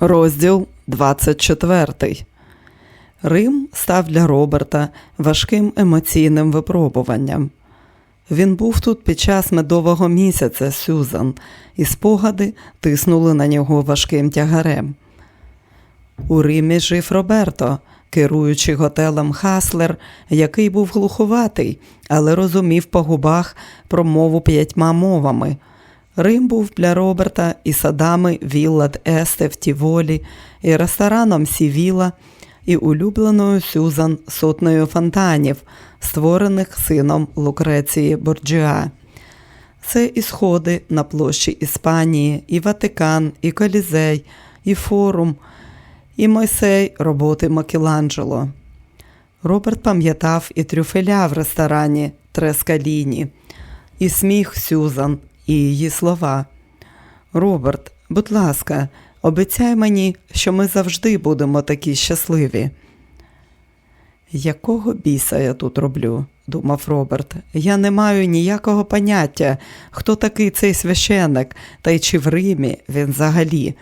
Розділ 24. Рим став для Роберта важким емоційним випробуванням. Він був тут під час медового місяця Сюзан, і спогади тиснули на нього важким тягарем. У Римі жив Роберто, керуючи готелем Хаслер, який був глуховатий, але розумів по губах промову п'ятьма мовами. Рим був для Роберта і садами Вілла Есте в Тіволі, і рестораном Сівіла, і улюбленою Сюзан сотнею фонтанів, створених сином Лукреції Борджіа. Це і сходи на площі Іспанії, і Ватикан, і Колізей, і форум, і Мойсей роботи Макеланджело. Роберт пам'ятав і трюфеля в ресторані Трескаліні, і сміх Сюзан, і її слова. Роберт, будь ласка, обіцяй мені, що ми завжди будемо такі щасливі. Якого біса я тут роблю? думав Роберт. Я не маю ніякого поняття, хто такий цей священник, та й чи в Римі він взагалі.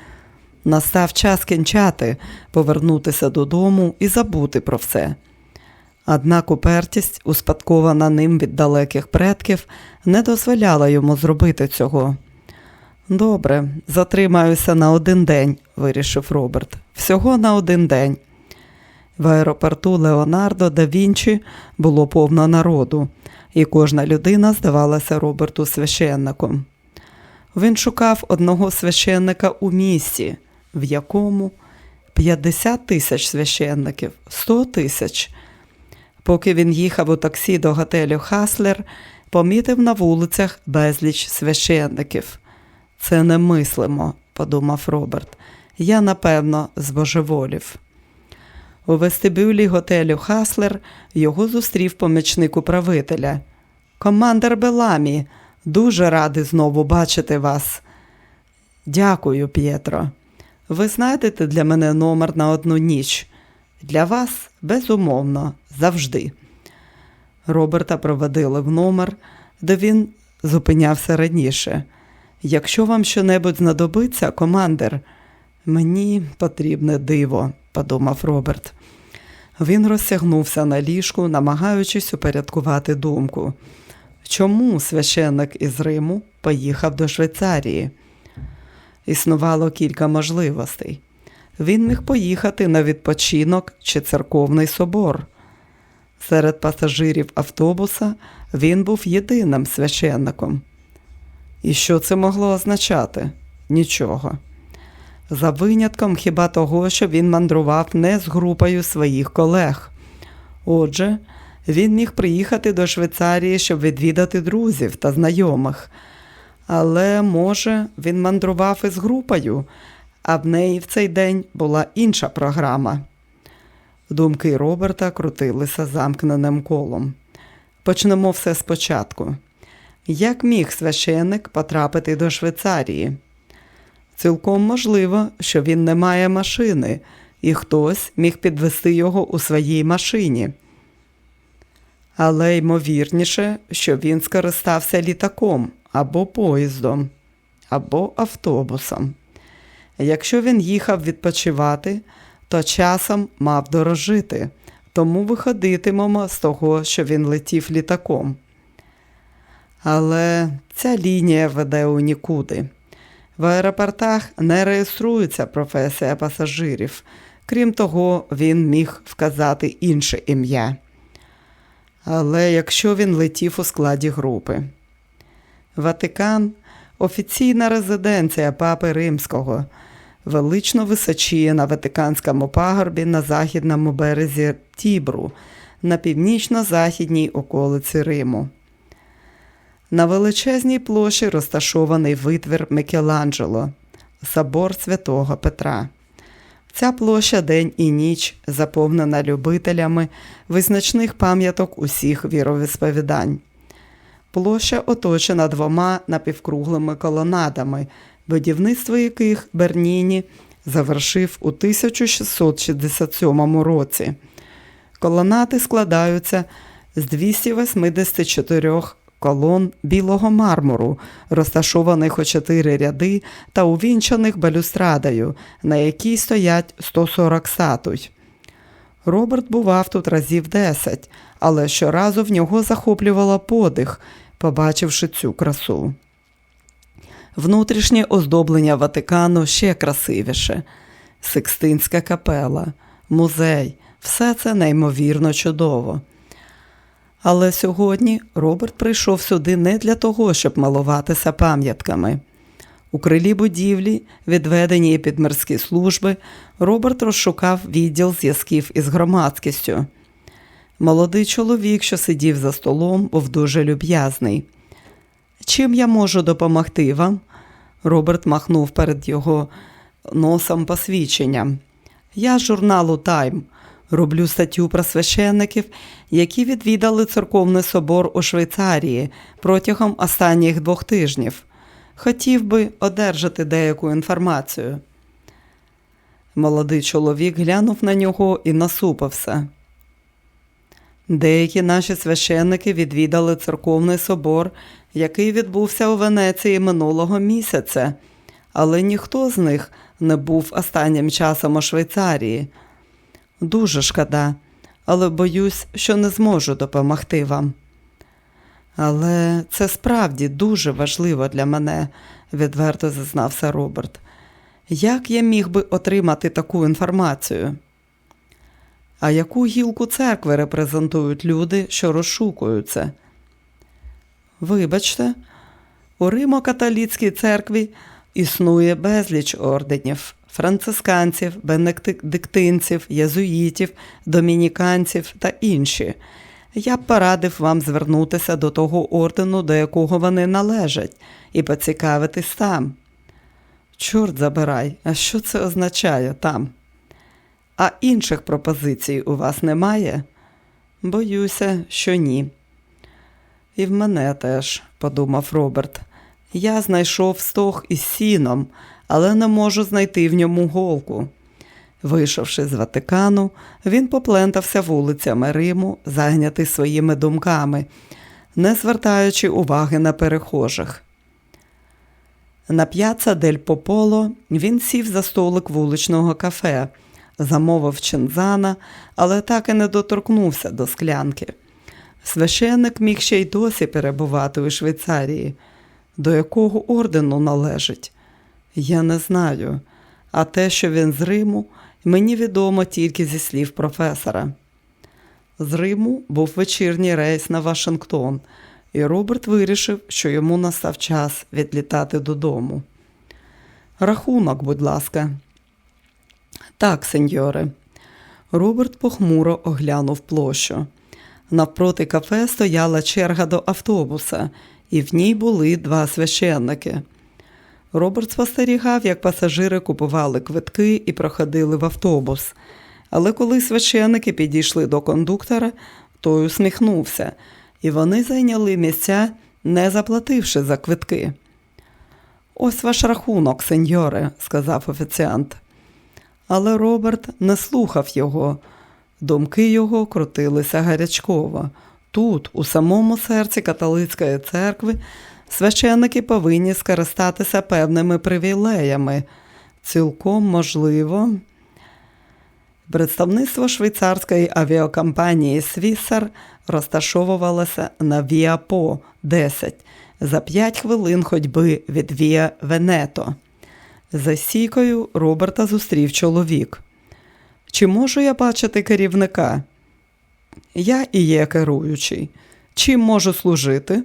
Настав час кінчати, повернутися додому і забути про все. Однак упертість, успадкована ним від далеких предків, не дозволяла йому зробити цього. Добре, затримаюся на один день, вирішив Роберт. Всього на один день. В аеропорту Леонардо да Вінчі було повно народу, і кожна людина здавалася Роберту священником. Він шукав одного священника у місті, в якому 50 тисяч священників, 100 тисяч. Поки він їхав у таксі до готелю Хаслер, помітив на вулицях безліч священників. Це немислимо, подумав Роберт. Я, напевно, збожеволів. У вестибюлі готелю Хаслер його зустрів помічник управителя. Командер Беламі, дуже радий знову бачити вас. Дякую, П'єтро. Ви знайдете для мене номер на одну ніч. Для вас, безумовно, завжди. Роберта проводили в номер, де він зупинявся раніше. Якщо вам щонебудь знадобиться, командир, мені потрібне диво, подумав Роберт. Він розтягнувся на ліжку, намагаючись упорядкувати думку. Чому священник із Риму поїхав до Швейцарії? Існувало кілька можливостей. Він міг поїхати на відпочинок чи церковний собор. Серед пасажирів автобуса він був єдиним священником. І що це могло означати? Нічого. За винятком хіба того, що він мандрував не з групою своїх колег. Отже, він міг приїхати до Швейцарії, щоб відвідати друзів та знайомих. Але, може, він мандрував із групою, а в неї в цей день була інша програма. Думки Роберта крутилися замкненим колом. Почнемо все спочатку. Як міг священник потрапити до Швейцарії? Цілком можливо, що він не має машини, і хтось міг підвести його у своїй машині. Але ймовірніше, що він скористався літаком або поїздом, або автобусом. Якщо він їхав відпочивати, то часом мав дорожити, тому виходитимемо з того, що він летів літаком. Але ця лінія веде у нікуди. В аеропортах не реєструється професія пасажирів. Крім того, він міг вказати інше ім'я. Але якщо він летів у складі групи, Ватикан офіційна резиденція Папи Римського, велично височіє на Ватиканському пагорбі на західному березі Тібру, на північно-західній околиці Риму. На величезній площі розташований витвір Микеланджело, собор святого Петра. Ця площа день і ніч заповнена любителями визначних пам'яток усіх віровісповідань. Площа оточена двома напівкруглими колонадами, будівництво яких Берніні завершив у 1667 році. Колонади складаються з 284 колон білого мармуру, розташованих у чотири ряди та увінчаних балюстрадою, на якій стоять 140 статуй. Роберт бував тут разів десять, але щоразу в нього захоплювало подих, побачивши цю красу. Внутрішнє оздоблення Ватикану ще красивіше. Сикстинська капела, музей все це неймовірно чудово. Але сьогодні Роберт прийшов сюди не для того, щоб малуватися пам'ятками. У крилі будівлі, відведеній під морські служби, Роберт розшукав відділ зв'язків із громадськістю. Молодий чоловік, що сидів за столом, був дуже люб'язний. Чим я можу допомогти вам? Роберт махнув перед його носом посвідченням. Я з журналу Тайм роблю статтю про священників, які відвідали церковний собор у Швейцарії протягом останніх двох тижнів. Хотів би одержати деяку інформацію. Молодий чоловік глянув на нього і насупився. Деякі наші священники відвідали церковний собор, який відбувся у Венеції минулого місяця, але ніхто з них не був останнім часом у Швейцарії. Дуже шкода, але боюсь, що не зможу допомогти вам. Але це справді дуже важливо для мене, відверто зазнався Роберт. Як я міг би отримати таку інформацію? А яку гілку церкви репрезентують люди, що розшукуються? Вибачте, у Римо-католіцькій церкві існує безліч орденів францисканців, бенедиктинців, єзуїтів, домініканців та інші. Я б порадив вам звернутися до того ордену, до якого вони належать, і поцікавитись там. Чорт забирай, а що це означає там? А інших пропозицій у вас немає? Боюся, що ні. І в мене теж, подумав Роберт. Я знайшов стог із сіном, але не можу знайти в ньому голку. Вийшовши з Ватикану, він поплентався вулицями Риму, зайнятий своїми думками, не звертаючи уваги на перехожих. На п'яца Дель Пополо він сів за столик вуличного кафе, замовив чинзана, але так і не доторкнувся до склянки. Священник міг ще й досі перебувати у Швейцарії. До якого ордену належить? Я не знаю, а те, що він з Риму, мені відомо тільки зі слів професора. З Риму був вечірній рейс на Вашингтон, і Роберт вирішив, що йому настав час відлітати додому. Рахунок, будь ласка. Так, сеньоре. Роберт похмуро оглянув площу. Навпроти кафе стояла черга до автобуса, і в ній були два священники. Роберт спостерігав, як пасажири купували квитки і проходили в автобус. Але коли священики підійшли до кондуктора, той усміхнувся, і вони зайняли місця, не заплативши за квитки. Ось ваш рахунок, сеньоре, сказав офіціант. Але Роберт не слухав його. Думки його крутилися гарячково. Тут, у самому серці католицької церкви, священники повинні скористатися певними привілеями. Цілком можливо. Представництво швейцарської авіакомпанії Свісар розташовувалося на Віапо 10 за 5 хвилин ходьби від Віа Венето. За сікою Роберта зустрів чоловік. Чи можу я бачити керівника? Я і є керуючий. Чим можу служити?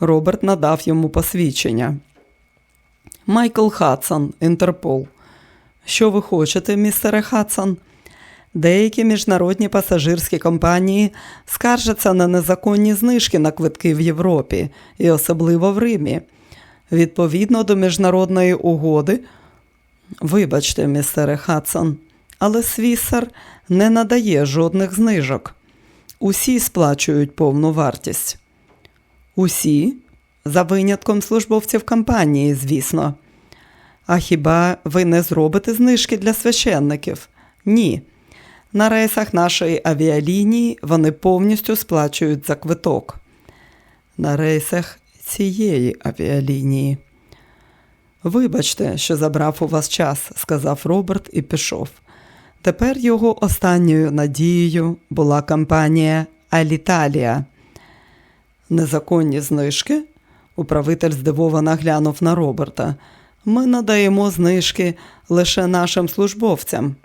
Роберт надав йому посвідчення. Майкл Хадсон, Інтерпол. Що ви хочете, містере Хадсон? Деякі міжнародні пасажирські компанії скаржаться на незаконні знижки на квитки в Європі і особливо в Римі. Відповідно до міжнародної угоди, вибачте, містере Хадсон, але Свісар не надає жодних знижок. Усі сплачують повну вартість. Усі, за винятком службовців компанії, звісно. А хіба ви не зробите знижки для священників? Ні. На рейсах нашої авіалінії вони повністю сплачують за квиток. на рейсах цієї авіалінії. Вибачте, що забрав у вас час, сказав Роберт і пішов. Тепер його останньою надією була компанія Аліталія. Незаконні знижки? Управитель здивовано глянув на Роберта. Ми надаємо знижки лише нашим службовцям.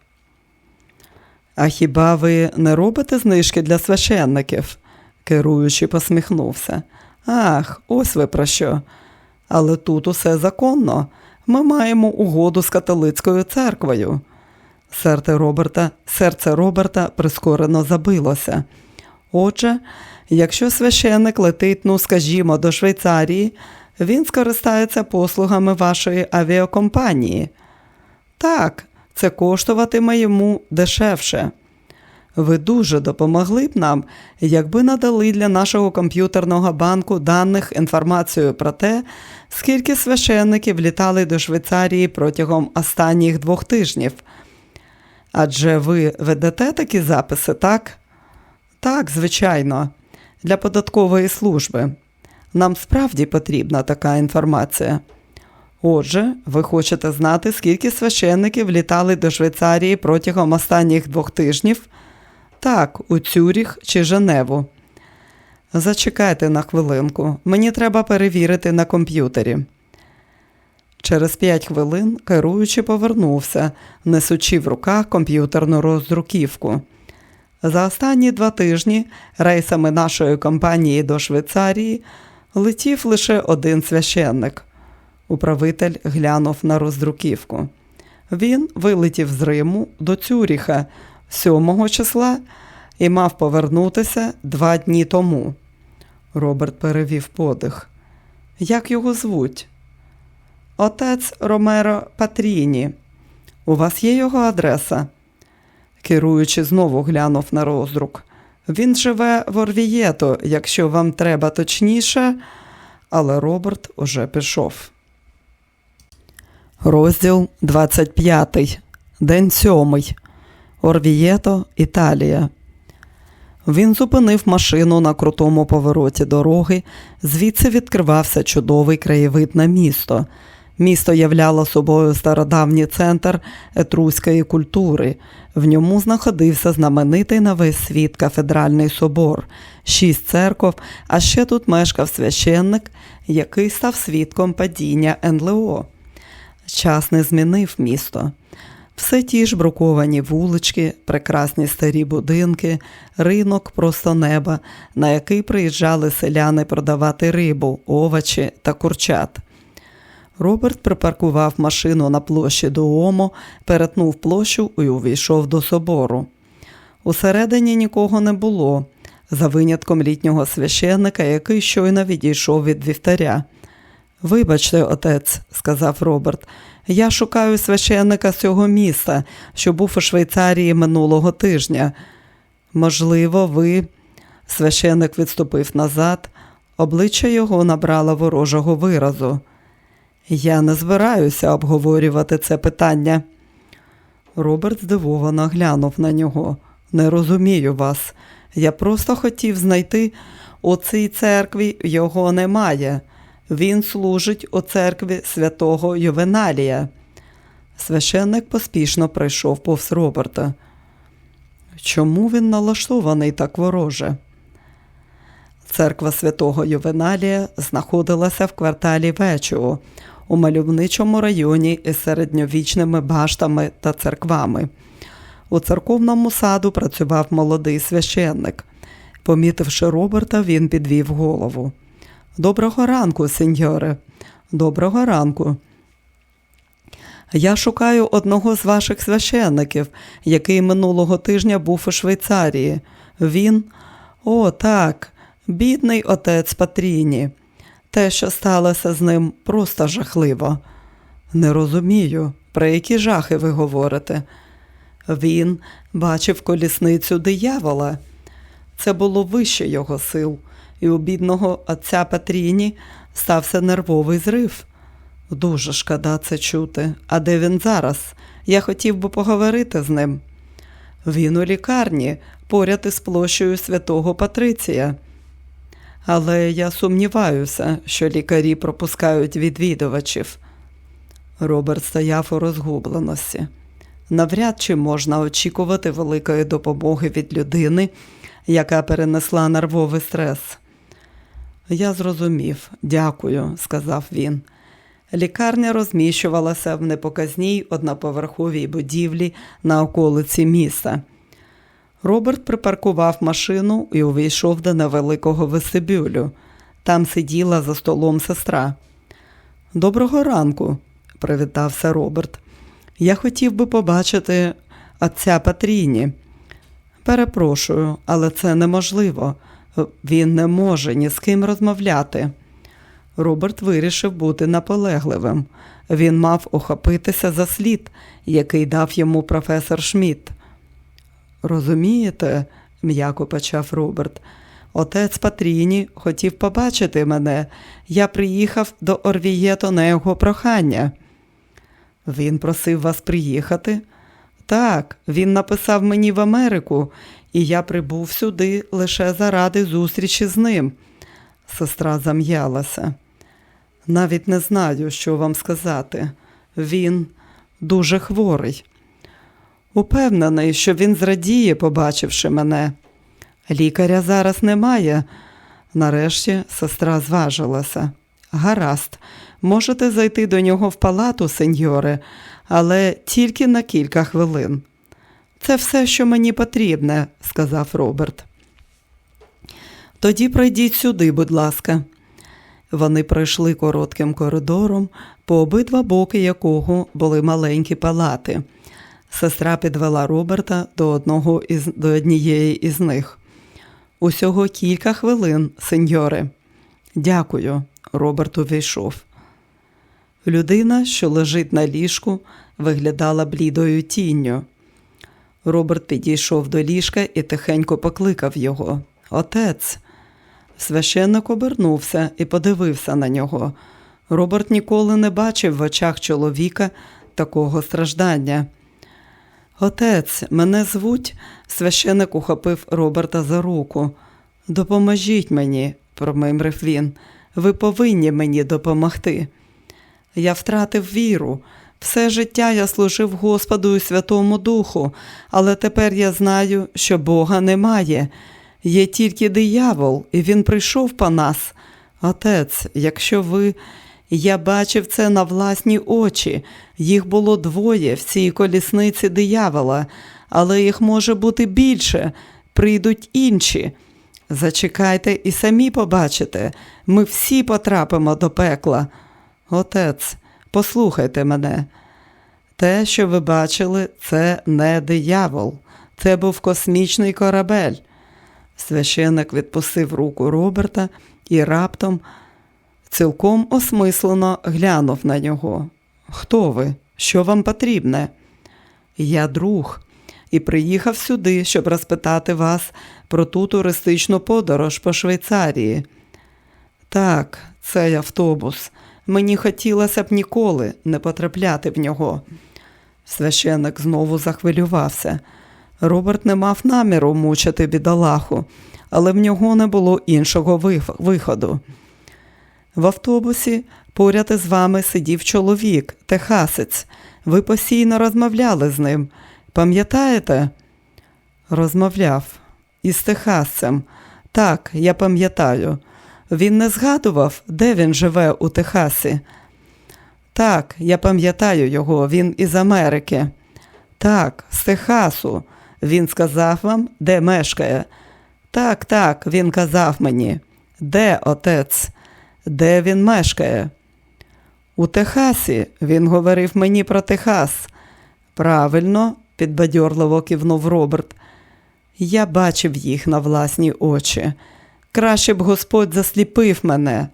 А хіба ви не робите знижки для священників? Керуючий посміхнувся. Ах, ось ви про що. Але тут усе законно. Ми маємо угоду з католицькою церквою. Серце Роберта, серце Роберта прискорено забилося. Отже, якщо священник летить, ну скажімо, до Швейцарії, він скористається послугами вашої авіакомпанії. Так, це коштуватиме йому дешевше. Ви дуже допомогли б нам, якби надали для нашого комп'ютерного банку даних інформацію про те, скільки священників літали до Швейцарії протягом останніх двох тижнів. Адже ви ведете такі записи, так? Так, звичайно, для податкової служби. Нам справді потрібна така інформація. Отже, ви хочете знати, скільки священників літали до Швейцарії протягом останніх двох тижнів? Так, у Цюріх чи Женеву. Зачекайте на хвилинку. Мені треба перевірити на комп'ютері. Через п'ять хвилин керуючий повернувся, несучи в руках комп'ютерну роздруківку. За останні два тижні рейсами нашої компанії до Швейцарії летів лише один священник. Управитель глянув на роздруківку. Він вилетів з Риму до Цюріха 7 числа і мав повернутися два дні тому. Роберт перевів подих. Як його звуть? Отець Ромеро Патріні. У вас є його адреса? Керуючи, знову глянув на роздрук. Він живе в Орвієто, якщо вам треба точніше, але Роберт уже пішов. Розділ 25. День 7. Орвієто, Італія. Він зупинив машину на крутому повороті дороги, звідси відкривався чудовий краєвид на місто. Місто являло собою стародавній центр етруської культури. В ньому знаходився знаменитий на весь світ кафедральний собор, шість церков, а ще тут мешкав священник, який став свідком падіння НЛО. Час не змінив місто. Все ті ж бруковані вулички, прекрасні старі будинки, ринок просто неба, на який приїжджали селяни продавати рибу, овочі та курчат. Роберт припаркував машину на площі Дуомо, перетнув площу і увійшов до собору. Усередині нікого не було, за винятком літнього священника, який щойно відійшов від вівтаря. Вибачте, отець, сказав Роберт, я шукаю священника з цього міста, що був у Швейцарії минулого тижня. Можливо, ви. Священник відступив назад, обличчя його набрало ворожого виразу. Я не збираюся обговорювати це питання. Роберт здивовано глянув на нього. Не розумію вас. Я просто хотів знайти у цій церкві його немає. Він служить у церкві святого Ювеналія. Священник поспішно пройшов повз Роберта. Чому він налаштований так вороже? Церква святого Ювеналія знаходилася в кварталі Вечого, у мальовничому районі із середньовічними баштами та церквами. У церковному саду працював молодий священник. Помітивши Роберта, він підвів голову. Доброго ранку, сеньоре. Доброго ранку. Я шукаю одного з ваших священників, який минулого тижня був у Швейцарії. Він, о, так, бідний отець Патріні. Те, що сталося з ним, просто жахливо. Не розумію, про які жахи ви говорите. Він бачив колісницю диявола. Це було вище його сил, і у бідного отця Патріні стався нервовий зрив. Дуже шкода це чути. А де він зараз? Я хотів би поговорити з ним. Він у лікарні, поряд із площею святого Патриція. Але я сумніваюся, що лікарі пропускають відвідувачів. Роберт стояв у розгубленості. Навряд чи можна очікувати великої допомоги від людини, яка перенесла нервовий стрес. Я зрозумів, дякую, сказав він. Лікарня розміщувалася в непоказній одноповерховій будівлі на околиці міста. Роберт припаркував машину і увійшов до невеликого вестибюлю. Там сиділа за столом сестра. Доброго ранку, привітався Роберт. Я хотів би побачити отця Патріні. Перепрошую, але це неможливо. Він не може ні з ким розмовляти. Роберт вирішив бути наполегливим. Він мав охопитися за слід, який дав йому професор Шмідт. Розумієте, м'яко почав Роберт. Отець Патріні хотів побачити мене. Я приїхав до Орвієто на його прохання. Він просив вас приїхати? Так, він написав мені в Америку, і я прибув сюди лише заради зустрічі з ним. Сестра зам'ялася. Навіть не знаю, що вам сказати. Він дуже хворий. Упевнений, що він зрадіє, побачивши мене. Лікаря зараз немає. Нарешті сестра зважилася. Гаразд, можете зайти до нього в палату, сеньоре, але тільки на кілька хвилин. Це все, що мені потрібне, сказав Роберт. Тоді пройдіть сюди, будь ласка. Вони пройшли коротким коридором, по обидва боки якого були маленькі палати. Сестра підвела Роберта до одного із до однієї із них. Усього кілька хвилин, сеньоре. Дякую, Роберт увійшов. Людина, що лежить на ліжку, виглядала блідою тінню. Роберт підійшов до ліжка і тихенько покликав його. Отець. Священник обернувся і подивився на нього. Роберт ніколи не бачив в очах чоловіка такого страждання. Отець, мене звуть, священик ухопив Роберта за руку. Допоможіть мені, промимрив він. Ви повинні мені допомогти. Я втратив віру. Все життя я служив Господу і Святому Духу, але тепер я знаю, що Бога немає. Є тільки диявол, і він прийшов по нас. Отець, якщо ви. Я бачив це на власні очі. Їх було двоє в цій колісниці диявола, але їх може бути більше. Прийдуть інші. Зачекайте і самі побачите, ми всі потрапимо до пекла. Отець, послухайте мене. Те, що ви бачили, це не диявол, це був космічний корабель. Священник відпустив руку Роберта і раптом цілком осмислено глянув на нього. Хто ви? Що вам потрібне? Я друг і приїхав сюди, щоб розпитати вас про ту туристичну подорож по Швейцарії. Так, цей автобус. Мені хотілося б ніколи не потрапляти в нього. Священник знову захвилювався. Роберт не мав наміру мучити бідолаху, але в нього не було іншого виходу. В автобусі поряд із вами сидів чоловік, техасець. Ви постійно розмовляли з ним. Пам'ятаєте? Розмовляв із техасцем. Так, я пам'ятаю. Він не згадував, де він живе у Техасі. Так, я пам'ятаю його, він із Америки. Так, з Техасу. Він сказав вам, де мешкає. Так, так, він казав мені. Де отець? Де він мешкає? У Техасі він говорив мені про Техас. Правильно, підбадьорливо кивнув Роберт. Я бачив їх на власні очі. Краще б Господь засліпив мене.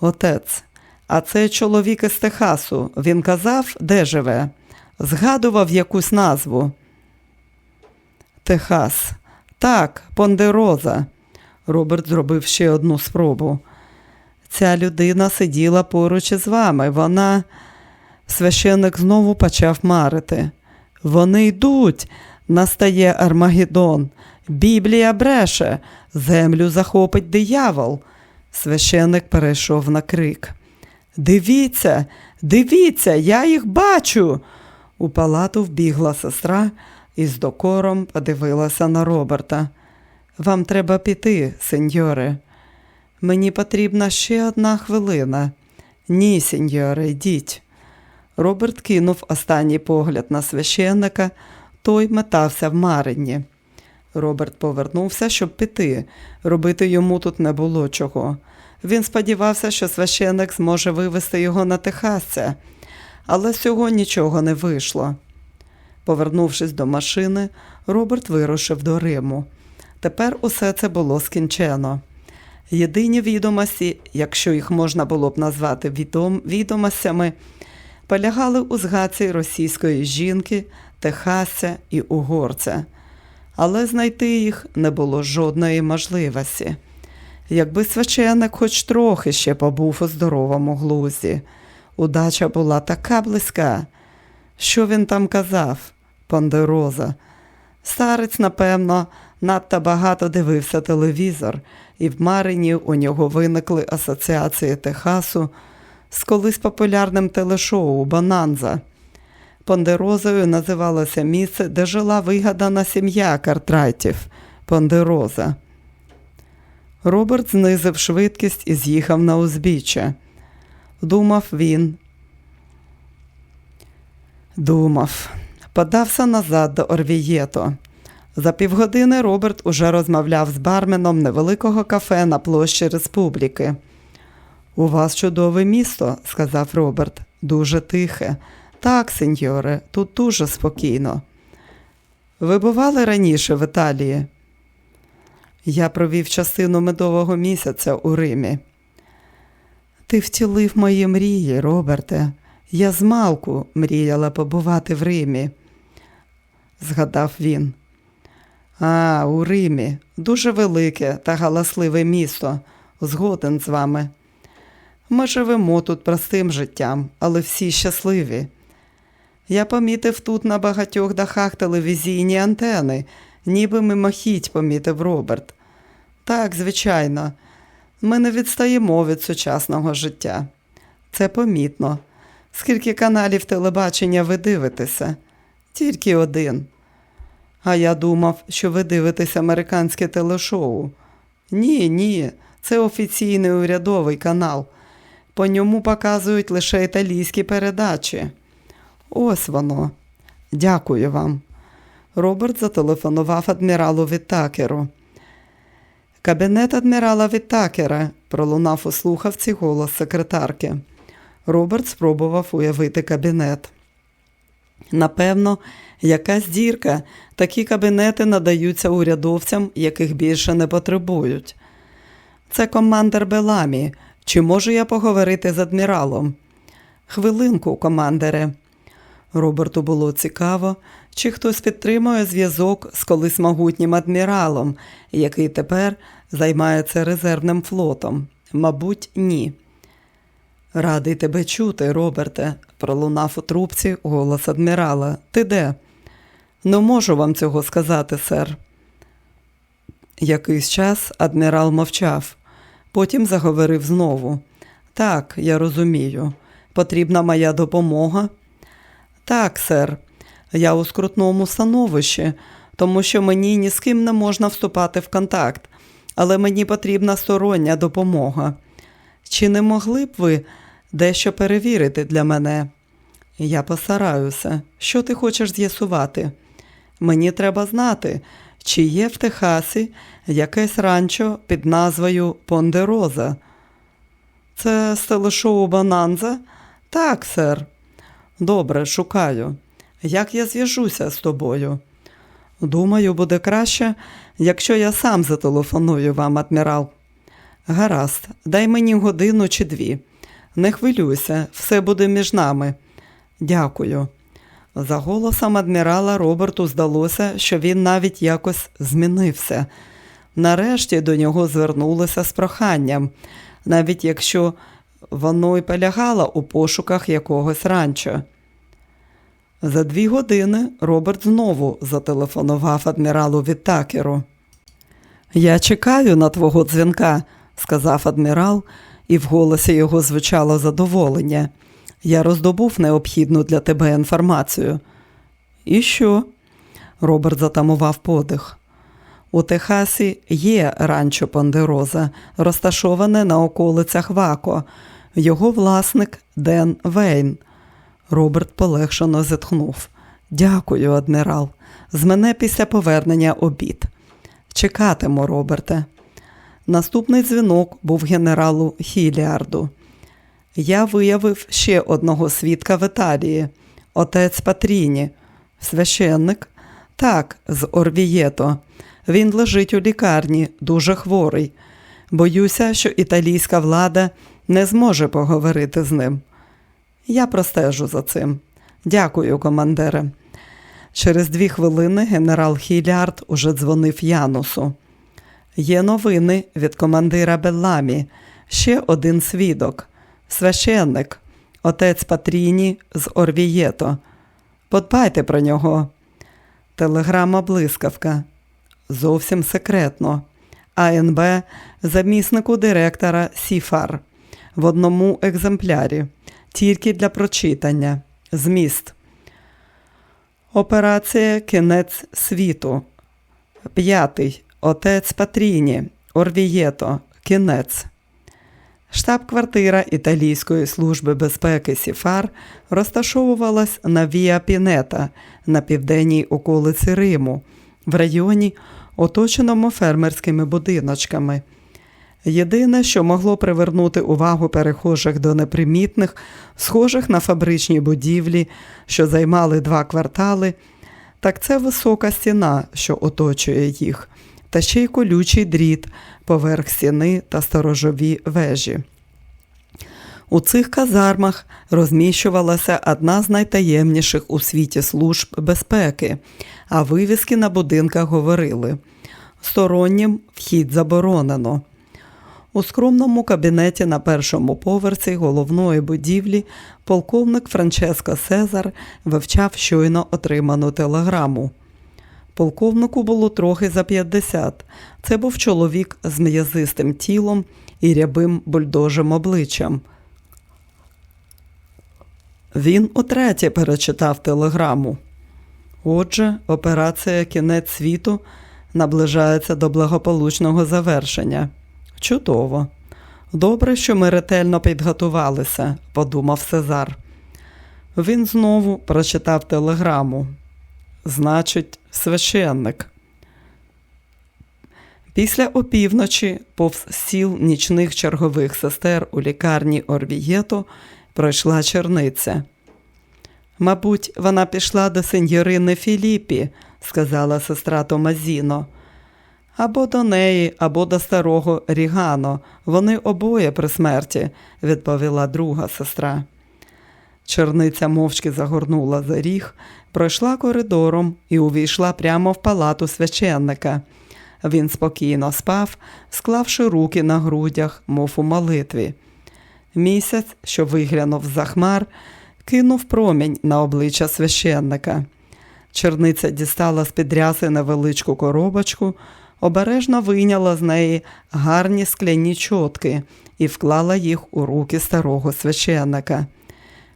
Отець, а цей чоловік із Техасу, він казав, де живе? Згадував якусь назву. Техас. Так, Пондероза. Роберт зробив ще одну спробу. Ця людина сиділа поруч із вами. Вона. Священник знову почав марити. Вони йдуть, настає Армагеддон. Біблія бреше, Землю захопить диявол. Священик перейшов на крик. Дивіться, дивіться, я їх бачу. У палату вбігла сестра і з докором подивилася на Роберта. Вам треба піти, сеньоре. Мені потрібна ще одна хвилина. Ні, сеньоре, йдіть. Роберт кинув останній погляд на священника, той метався в марині. Роберт повернувся, щоб піти. Робити йому тут не було чого. Він сподівався, що священик зможе вивести його на Техасця, але з цього нічого не вийшло. Повернувшись до машини, Роберт вирушив до Риму. Тепер усе це було скінчено. Єдині відомості, якщо їх можна було б назвати відом... відомостями, полягали у згадці російської жінки, техасця і угорця, але знайти їх не було жодної можливості. Якби священик хоч трохи ще побув у здоровому глузді, удача була така близька. Що він там казав, Пандероза? Старець, напевно, надто багато дивився телевізор, і в Марині у нього виникли асоціації Техасу з колись популярним телешоу Бананза. Пондерозою називалося місце, де жила вигадана сім'я Картрайтів Пондероза. Роберт знизив швидкість і з'їхав на узбіччя. Думав він. Думав, подався назад до Орвієто. За півгодини Роберт уже розмовляв з барменом невеликого кафе на площі Республіки. У вас чудове місто, сказав Роберт, дуже тихе. Так, сеньоре, тут дуже спокійно. Ви бували раніше в Італії? Я провів частину медового місяця у Римі. Ти втілив мої мрії, Роберте. Я змалку мріяла побувати в Римі, згадав він. А, у Римі. Дуже велике та галасливе місто. Згоден з вами. Ми живемо тут простим життям, але всі щасливі. Я помітив тут на багатьох дахах телевізійні антени, ніби мимохідь помітив Роберт. Так, звичайно, ми не відстаємо від сучасного життя. Це помітно. Скільки каналів телебачення ви дивитеся? Тільки один. А я думав, що ви дивитесь американське телешоу. Ні, ні, це офіційний урядовий канал. По ньому показують лише італійські передачі. Ось воно. Дякую вам. Роберт зателефонував адміралу Віттакеру. Кабінет адмірала Віттакера, пролунав у слухавці голос секретарки. Роберт спробував уявити кабінет. Напевно, якась дірка, такі кабінети надаються урядовцям, яких більше не потребують. Це командир Беламі. Чи можу я поговорити з адміралом? Хвилинку, командире. Роберту було цікаво, чи хтось підтримує зв'язок з колись могутнім адміралом, який тепер займається резервним флотом. Мабуть, ні. Радий тебе чути, Роберте, пролунав у трубці голос адмірала. Ти де? Не можу вам цього сказати, сер. Якийсь час адмірал мовчав, потім заговорив знову. Так, я розумію. Потрібна моя допомога? Так, сер, я у скрутному становищі, тому що мені ні з ким не можна вступати в контакт, але мені потрібна стороння допомога. Чи не могли б ви дещо перевірити для мене? Я постараюся. Що ти хочеш з'ясувати? Мені треба знати, чи є в Техасі якесь ранчо під назвою Пондероза. Це з телешоу Бананза? Так, сер. Добре, шукаю. Як я зв'яжуся з тобою? Думаю, буде краще, якщо я сам зателефоную вам, адмірал. Гаразд, дай мені годину чи дві. Не хвилюйся, все буде між нами. Дякую. За голосом адмірала Роберту здалося, що він навіть якось змінився. Нарешті до нього звернулися з проханням, навіть якщо воно й полягало у пошуках якогось ранчо. За дві години Роберт знову зателефонував адміралу Віттакеру. Я чекаю на твого дзвінка, сказав адмірал, і в голосі його звучало задоволення. Я роздобув необхідну для тебе інформацію. І що? Роберт затамував подих. У Техасі є ранчо Пондероза, розташоване на околицях Вако. Його власник Ден Вейн. Роберт полегшено зітхнув. Дякую, адмірал. З мене після повернення обід. Чекатиму, Роберте. Наступний дзвінок був генералу Хіліарду. Я виявив ще одного свідка в Італії, отець Патріні, священник. Так, з Орвієто. Він лежить у лікарні, дуже хворий. Боюся, що італійська влада не зможе поговорити з ним. Я простежу за цим. Дякую, командире. Через дві хвилини генерал Хілярд уже дзвонив Янусу. Є новини від командира Белламі, ще один свідок, священник, отець Патріні з Орвієто. Подбайте про нього. Телеграма блискавка. Зовсім секретно. АНБ заміснику директора Сіфар в одному екземплярі, тільки для прочитання. Зміст. Операція Кінець світу. П'ятий. Отець Патріні. Орвієто. Кінець. Штаб-квартира Італійської служби безпеки Сіфар розташовувалась на Віа Пінета на південній околиці Риму, в районі, оточеному фермерськими будиночками. Єдине, що могло привернути увагу перехожих до непримітних, схожих на фабричні будівлі, що займали два квартали, так це висока стіна, що оточує їх, та ще й колючий дріт поверх стіни та сторожові вежі. У цих казармах розміщувалася одна з найтаємніших у світі служб безпеки, а вивіски на будинках говорили стороннім вхід заборонено. У скромному кабінеті на першому поверсі головної будівлі полковник Франческо Сезар вивчав щойно отриману телеграму. Полковнику було трохи за 50. Це був чоловік з м'язистим тілом і рябим бульдожим обличчям. Він утретє перечитав телеграму. Отже, операція Кінець світу наближається до благополучного завершення. Чудово. Добре, що ми ретельно підготувалися, подумав Сезар. Він знову прочитав телеграму. Значить, священник. Після опівночі, повз сіл нічних чергових сестер у лікарні Орвієто, пройшла черниця. Мабуть, вона пішла до сеньорини Філіпі, сказала сестра Томазіно. Або до неї, або до старого Рігано. Вони обоє при смерті, відповіла друга сестра. Черниця мовчки загорнула за ріг, пройшла коридором і увійшла прямо в палату священника. Він спокійно спав, склавши руки на грудях, мов у молитві. Місяць, що виглянув за хмар, кинув промінь на обличчя священника. Черниця дістала з під ряси невеличку коробочку, обережно вийняла з неї гарні скляні чотки і вклала їх у руки старого священника.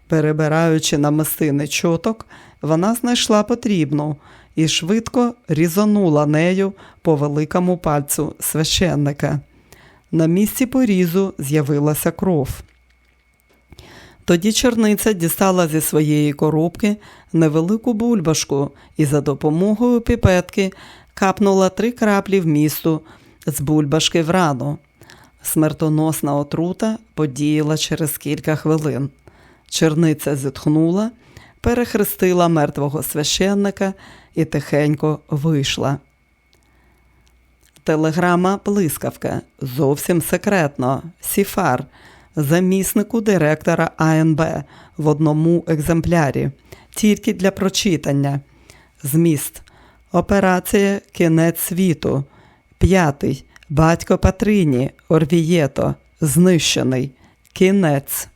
Перебираючи намистини чоток, вона знайшла потрібну і швидко різонула нею по великому пальцю священника. На місці порізу з'явилася кров. Тоді черниця дістала зі своєї коробки невелику бульбашку і за допомогою піпетки капнула три краплі в місту з бульбашки в рану. Смертоносна отрута подіяла через кілька хвилин. Черниця зітхнула, перехрестила мертвого священника і тихенько вийшла. Телеграма блискавка зовсім секретно. Сіфар, заміснику директора АНБ в одному екземплярі, тільки для прочитання. Зміст. Операція Кінець світу. П'ятий. Батько Патрині. Орвієто. Знищений. Кінець.